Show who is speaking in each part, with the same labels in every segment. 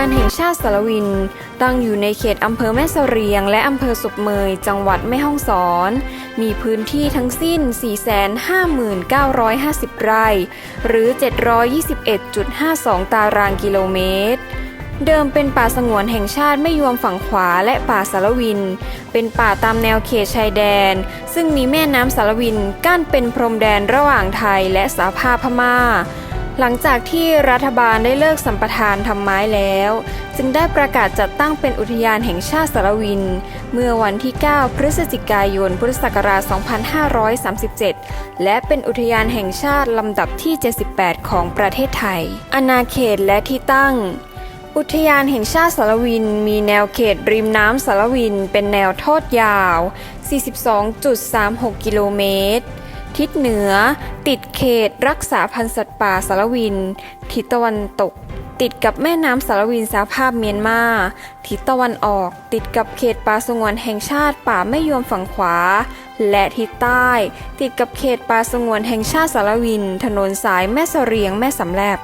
Speaker 1: านแห่งชาติสารวิน ตั้งอยู่ในเขตอำเภอแม่เสรียง และอำเภอสุบเมย จังหวัดแม่ฮ่องสอน มีพื้นที่ทั้งสิ้น 459,50 ไร่ หรือ 721.52 ตารางกิโลเมตรเดิมเป็นป่าสงวนแห่งชาติไม่ยวมฝั่งขวาและป่าสารวิน เป็นป่าตามแนวเขตชายแดน ซึ่งมีแม่น้ำสารวินกั้นเป็นพรมแดนระหว่างไทยและสหภาพพม่า หลังจากที่รัฐบาลได้เลิกสัมปทานทำไม้แล้ว จึงได้ประกาศจัดตั้งเป็นอุทยานแห่งชาติสารวิน เมื่อวันที่ 9 พฤศจิกายน พุทธศักราช 2537 และเป็นอุทยานแห่งชาติลำดับที่ 78 ของประเทศไทย อาณาเขตและที่ตั้ง อุทยานแห่งชาติสารวิน มีแนวเขตริมน้ำสารวิน เป็นแนวทอดยาว 42.36 กิโลเมตร ทิศเหนือ ติดเขตรักษาพันธุ์สัตว์ป่าสารวิน ทิศตะวันตก ติดกับแม่น้ำสารวินสาภาพเมียนมา ทิศตะวันออก ติดกับเขตป่าสงวนแห่งชาติป่าแม่ยวมฝั่งขวา และทิศใต้ ติดกับเขตป่าสงวนแห่งชาติสารวิน ถนนสายแม่เสรียงแม่สำแลบ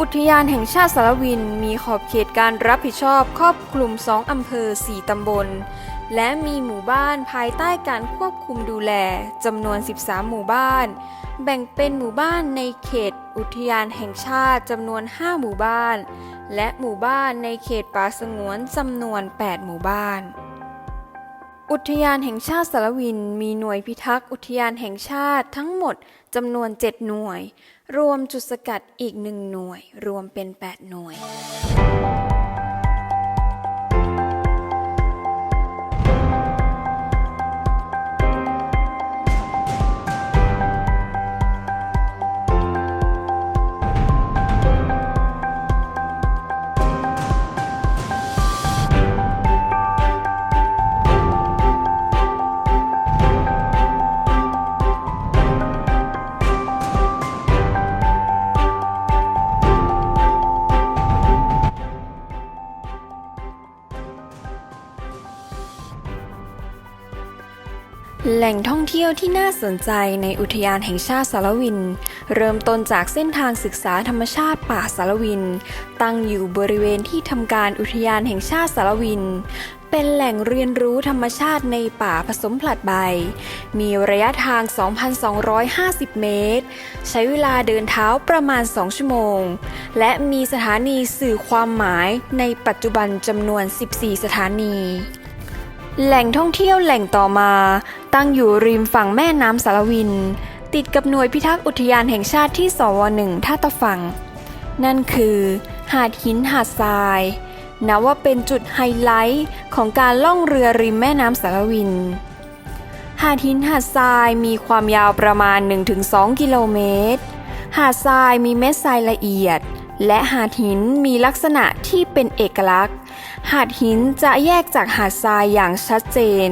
Speaker 1: อุทยานแห่งชาติสารวินมีขอบเขตการรับผิดชอบครอบคลุม 2 อำเภอ 4 ตำบล และมีหมู่บ้านภายใต้การควบคุมดูแลจำนวน 13 หมู่บ้าน แบ่งเป็นหมู่บ้านในเขตอุทยานแห่งชาติจำนวน 5 หมู่บ้าน และหมู่บ้านในเขตป่าสงวนจำนวน 8 หมู่บ้านอุทยานแห่งชาติสารวิน มีหน่วยพิทักษ์อุทยานแห่งชาติทั้งหมดจำนวน 7 หน่วย รวมจุดสกัดอีกหนึ่งหน่วย รวมเป็น 8 หน่วย แหล่งท่องเที่ยวที่น่าสนใจในอุทยานแห่งชาติสารวิน เริ่มต้นจากเส้นทางศึกษาธรรมชาติป่าสารวิน ตั้งอยู่บริเวณที่ทำการอุทยานแห่งชาติสารวิน เป็นแหล่งเรียนรู้ธรรมชาติในป่าผสมผลัดใบ มีระยะทาง 2,250 เมตร ใช้เวลาเดินเท้าประมาณ 2 ชั่วโมง และมีสถานีสื่อความหมายในปัจจุบันจำนวน 14 สถานี แหล่งท่องเที่ยวแหล่งต่อมา ตั้งอยู่ริมฝั่งแม่น้ำสารวิน ติดกับหน่วยพิทักษ์อุทยานแห่งชาติที่สวหนึ่งท่าตะฝั่ง นั่นคือ หาดหินหาดทรายนับว่าเป็นจุดไฮไลท์ของการล่องเรือริมแม่น้ำสารวิน หาดหินหาดทรายมีความยาวประมาณ 1-2 กิโลเมตร หาดทรายมีเม็ดทรายละเอียด และหาดหินมีลักษณะที่เป็นเอกลักษณ์ หาดหินจะแยกจากหาดทรายอย่างชัดเจน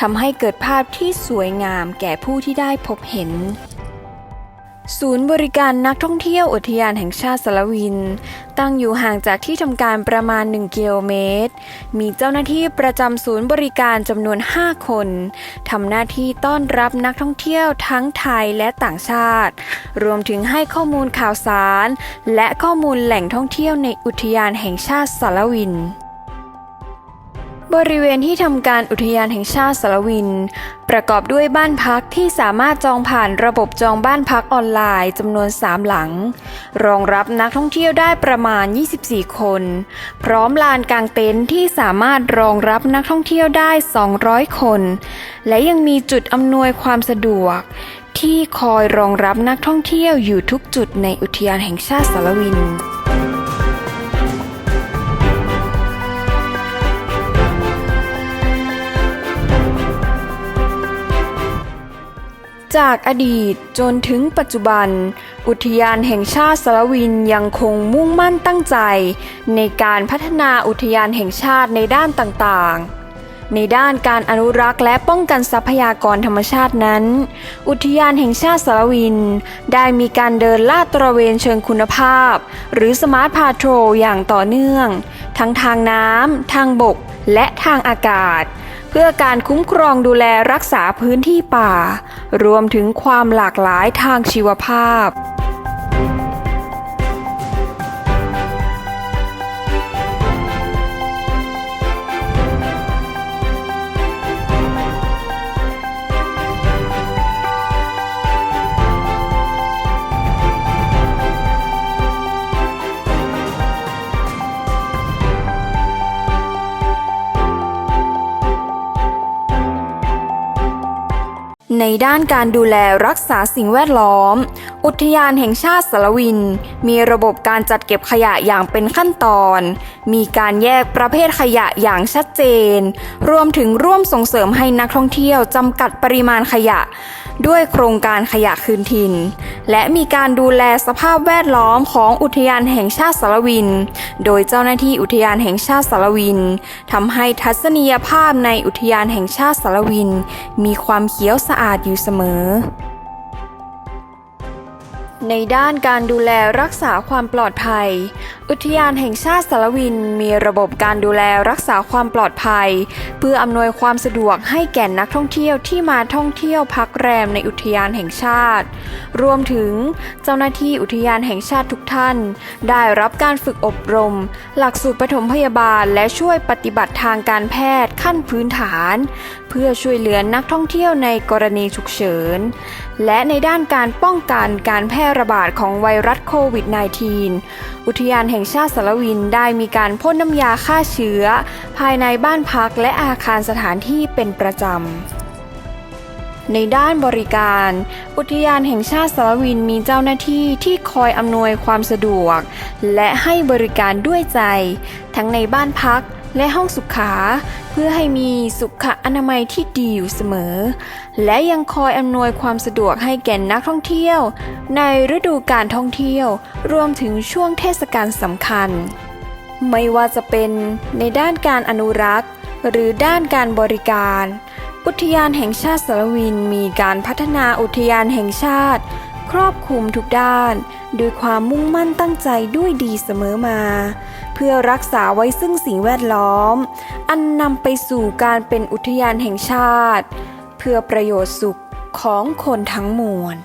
Speaker 1: ทำให้เกิดภาพที่สวยงามแก่ผู้ที่ได้พบเห็น ศูนย์บริการนักท่องเที่ยวอุทยานแห่งชาติสาวิน ตั้งอยู่ห่างจากที่ทำการประมาณ 1 กิโลเมตร มีเจ้าหน้าที่ประจำศูนย์บริการจำนวน 5 คนทำหน้าที่ต้อนรับนักท่องเที่ยวทั้งไทยและต่างชาติ รวมถึงให้ข้อมูลข่าวสาร และข้อมูลแหล่งท่องเที่ยวในอุทยานแห่งชาติสาวิน บริเวณที่ทำการอุทยานแห่งชาติสารวิน ประกอบด้วยบ้านพักที่สามารถจองผ่านระบบจองบ้านพักออนไลน์จำนวน 3 หลัง รองรับนักท่องเที่ยวได้ประมาณ 24 คน พร้อมลานกางเต็นท์ที่สามารถรองรับนักท่องเที่ยวได้ 200 คน และยังมีจุดอำนวยความสะดวก ที่คอยรองรับนักท่องเที่ยวอยู่ทุกจุดในอุทยานแห่งชาติสารวิน จากอดีตจนถึงปัจจุบัน อุทยานแห่งชาติสารวินยังคงมุ่งมั่นตั้งใจ ในการพัฒนาอุทยานแห่งชาติในด้านต่างๆ ในด้านการอนุรักษ์และป้องกันทรัพยากรธรรมชาตินั้น อุทยานแห่งชาติสารวิน ได้มีการเดินลาดตระเวนเชิงคุณภาพ หรือสมาร์ทพาโทรอย่างต่อเนื่อง ทั้งทางน้ำทางบก และทางอากาศ เพื่อการคุ้มครองดูแลรักษาพื้นที่ป่า รวมถึงความหลากหลายทางชีวภาพ ในด้านการดูแลรักษาสิ่งแวดล้อม อุทยานแห่งชาติสารวิน มีระบบการจัดเก็บขยะอย่างเป็นขั้นตอน มีการแยกประเภทขยะอย่างชัดเจน รวมถึงร่วมส่งเสริมให้นักท่องเที่ยวจำกัดปริมาณขยะ ด้วยโครงการขยะคืนถิ่น และมีการดูแลสภาพแวดล้อมของอุทยานแห่งชาติสารวิน โดยเจ้าหน้าที่อุทยานแห่งชาติสารวินทำให้ทัศนียภาพในอุทยานแห่งชาติสารวิน มีความเขียวสะอาดอยู่เสมอ ในด้านการดูแลรักษาความปลอดภัย อุทยานแห่งชาติสารวินมีระบบการดูแลรักษาความปลอดภัย เพื่ออำนวยความสะดวกให้แก่นักท่องเที่ยวที่มาท่องเที่ยวพักแรมในอุทยานแห่งชาติ รวมถึงเจ้าหน้าที่อุทยานแห่งชาติทุกท่าน ได้รับการฝึกอบรม หลักสูตรปฐมพยาบาลและช่วยปฏิบัติทางการแพทย์ขั้นพื้นฐาน เพื่อช่วยเหลือนักท่องเที่ยวในกรณีฉุกเฉิน และในด้านการป้องกันการแพร่ระบาดของไวรัสโควิด -19 อุทยานแหห่งชาติสารวินได้มีการพ่นน้ำยาฆ่าเชื้อ ภายในบ้านพักและอาคารสถานที่เป็นประจำในด้านบริการ อุทยานแห่งชาติสารวินมีเจ้าหน้าที่ที่คอยอำนวยความสะดวก และให้บริการด้วยใจ ทั้งในบ้านพัก และห้องสุขาเพื่อให้มีสุขอนามัยที่ดีอยู่เสมอ และยังคอยอำนวยความสะดวกให้แก่นักท่องเที่ยว ในฤดูการท่องเที่ยว รวมถึงช่วงเทศกาลสำคัญ ไม่ว่าจะเป็นในด้านการอนุรักษ์ หรือด้านการบริการ อุทยานแห่งชาติสารวินมีการพัฒนาอุทยานแห่งชาติ ครอบคลุมทุกด้าน ด้วยความมุ่งมั่นตั้งใจด้วยดีเสมอมา เพื่อรักษาไว้ซึ่งสิ่งแวดล้อม อันนำไปสู่การเป็นอุทยานแห่งชาติ เพื่อประโยชน์สุขของคนทั้งมวล